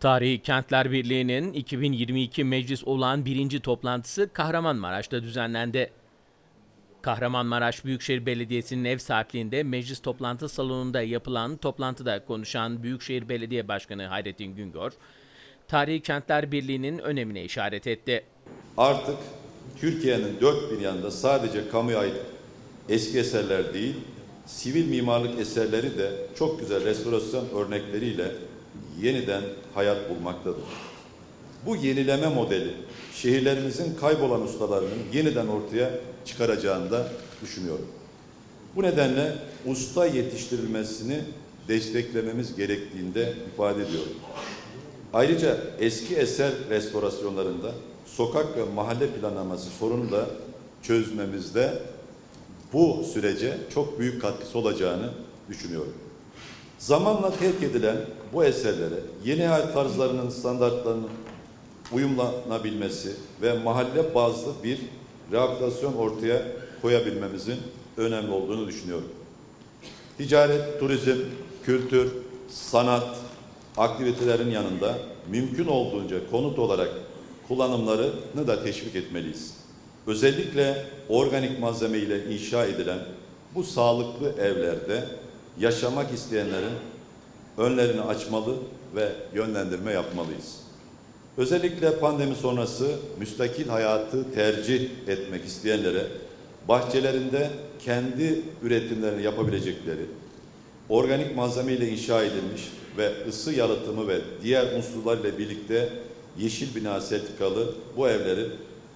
Tarihi Kentler Birliği'nin 2022 meclis olan birinci toplantısı Kahramanmaraş'ta düzenlendi. Kahramanmaraş Büyükşehir Belediyesi'nin ev sahipliğinde meclis toplantı salonunda yapılan toplantıda konuşan Büyükşehir Belediye Başkanı Hayrettin Güngör, Tarihi Kentler Birliği'nin önemine işaret etti. Artık Türkiye'nin dört bir yanında sadece kamuya ait eski eserler değil, sivil mimarlık eserleri de çok güzel restorasyon örnekleriyle yeniden hayat bulmaktadır. Bu yenileme modeli şehirlerimizin kaybolan ustalarının yeniden ortaya çıkaracağını da düşünüyorum. Bu nedenle usta yetiştirilmesini desteklememiz gerektiğinde ifade ediyorum. Ayrıca eski eser restorasyonlarında sokak ve mahalle planlaması sorunu da çözmemizde bu sürece çok büyük katkısı olacağını düşünüyorum. Zamanla terk edilen bu eserlere yeni hayat tarzlarının standartlarının uyumlanabilmesi ve mahalle bazlı bir rehabilitasyon ortaya koyabilmemizin önemli olduğunu düşünüyorum. Ticaret, turizm, kültür, sanat, aktivitelerin yanında mümkün olduğunca konut olarak kullanımlarını da teşvik etmeliyiz. Özellikle organik malzeme ile inşa edilen bu sağlıklı evlerde yaşamak isteyenlerin önlerini açmalı ve yönlendirme yapmalıyız. Özellikle pandemi sonrası müstakil hayatı tercih etmek isteyenlere bahçelerinde kendi üretimlerini yapabilecekleri, organik malzeme ile inşa edilmiş ve ısı yalıtımı ve diğer unsurlar ile birlikte yeşil bina sertifikalı bu evleri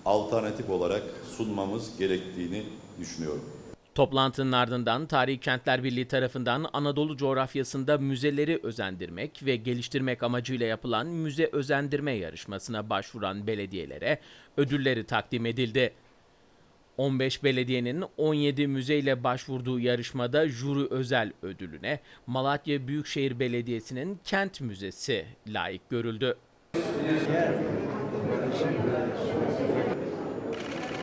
alternatif olarak sunmamız gerektiğini düşünüyorum. Toplantının ardından Tarihi Kentler Birliği tarafından Anadolu coğrafyasında müzeleri özendirmek ve geliştirmek amacıyla yapılan müze özendirme yarışmasına başvuran belediyelere ödülleri takdim edildi. 15 belediyenin 17 müzeyle başvurduğu yarışmada jüri özel ödülüne Malatya Büyükşehir Belediyesi'nin Kent Müzesi layık görüldü.